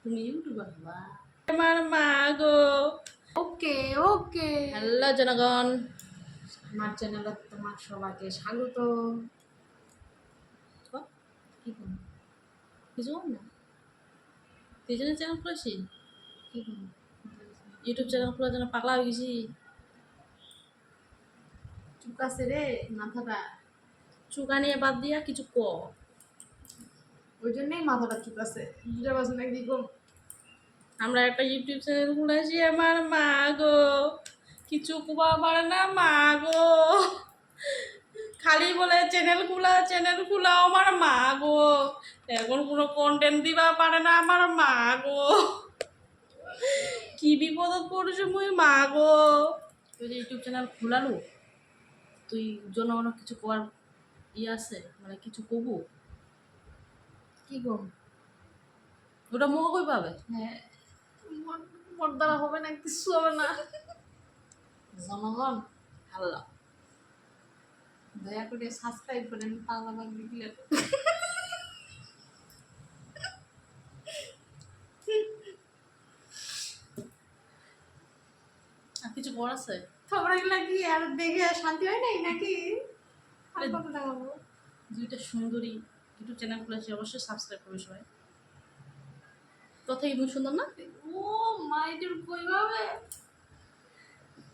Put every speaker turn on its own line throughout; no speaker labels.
তুমি ইউটিউবার বা আমার মা গো।
ওকে ওকে।
হ্যালো জনগণ।
আমার চ্যানেলে তোমার সবাইকে স্বাগত। কি করো
কিছু না? তুই জন্য চ্যানেল খুলেছি
কি করো
ইউটিউব চ্যানেল খোলার জন্য পাগলা হয়ে গেছি।
চুপ আছে রে মাথাটা।
চুকা নিয়ে বাদ দিয়া কিছু ক
ওই জন্যই মাথাটা চুপ আছে বুঝতে না কি
আমরা একটা ইউটিউব চ্যানেল খুলেছি, আমার মা গো। কিছু কুবা পারে না মা গো। খালি বলে চ্যানেল খোলা চ্যানেল খোলা, আমার মা গো। এখন কোনো কন্টেন্ট দিবা পারে না আমার মা গো। কি বিপদত পড়েছে মুই মা গো। তুই ইউটিউব চ্যানেল খোলালু, তুই জনগণ কিছু করার ই আছে মানে কিছু কবু
কি
ওটা মুখ কই পাবে?
হ্যাঁ মোর- দ্বারা হবে না কিছু হবে না। জনগণ
আল্লাহ।
দয়া করে সাবস্ক্রাইব করেন পাগলা
আর কিছু করার আছে?
খবর এগুলা কি আর দেখে শান্তি হয় নাই নাকি? আর কত দেখাবো
দুইটা সুন্দরী। ইউটিউব চ্যানেল খুলেছি অবশ্যই সাবস্ক্রাইব করবে সবাই। তো থেকে সুন্দর না?
ও মাইটের কই ভাবে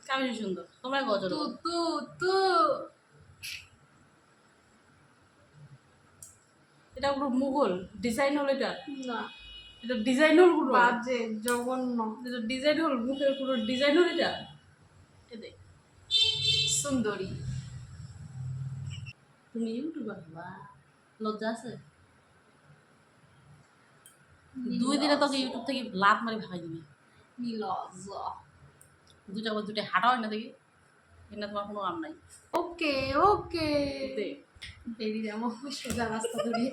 কামি সুন্দর তোমরা গজল
তু তু তু
এটা পুরো মুঘল ডিজাইন হল এটা।
না।
এটা ডিজাইন হল পুরো।
বাজে জঘন্য।
এটা ডিজাইন হল মুখের পুরো ডিজাইন হল এটা। এ দেখ।
সুন্দরী।
তুমি ইউটিউবার বা লজ্জা আছে? দুই দিনে তোকে ইউটিউব থেকে লাভ মারি ভাগাই দিবি।
নিলজ
দুটা বা দুটো হাঁটা হয় না দেখি। এটা তোমার কোনো কাম নাই।
ওকে ওকে। বেরিয়ে যাব সোজা রাস্তা ধরে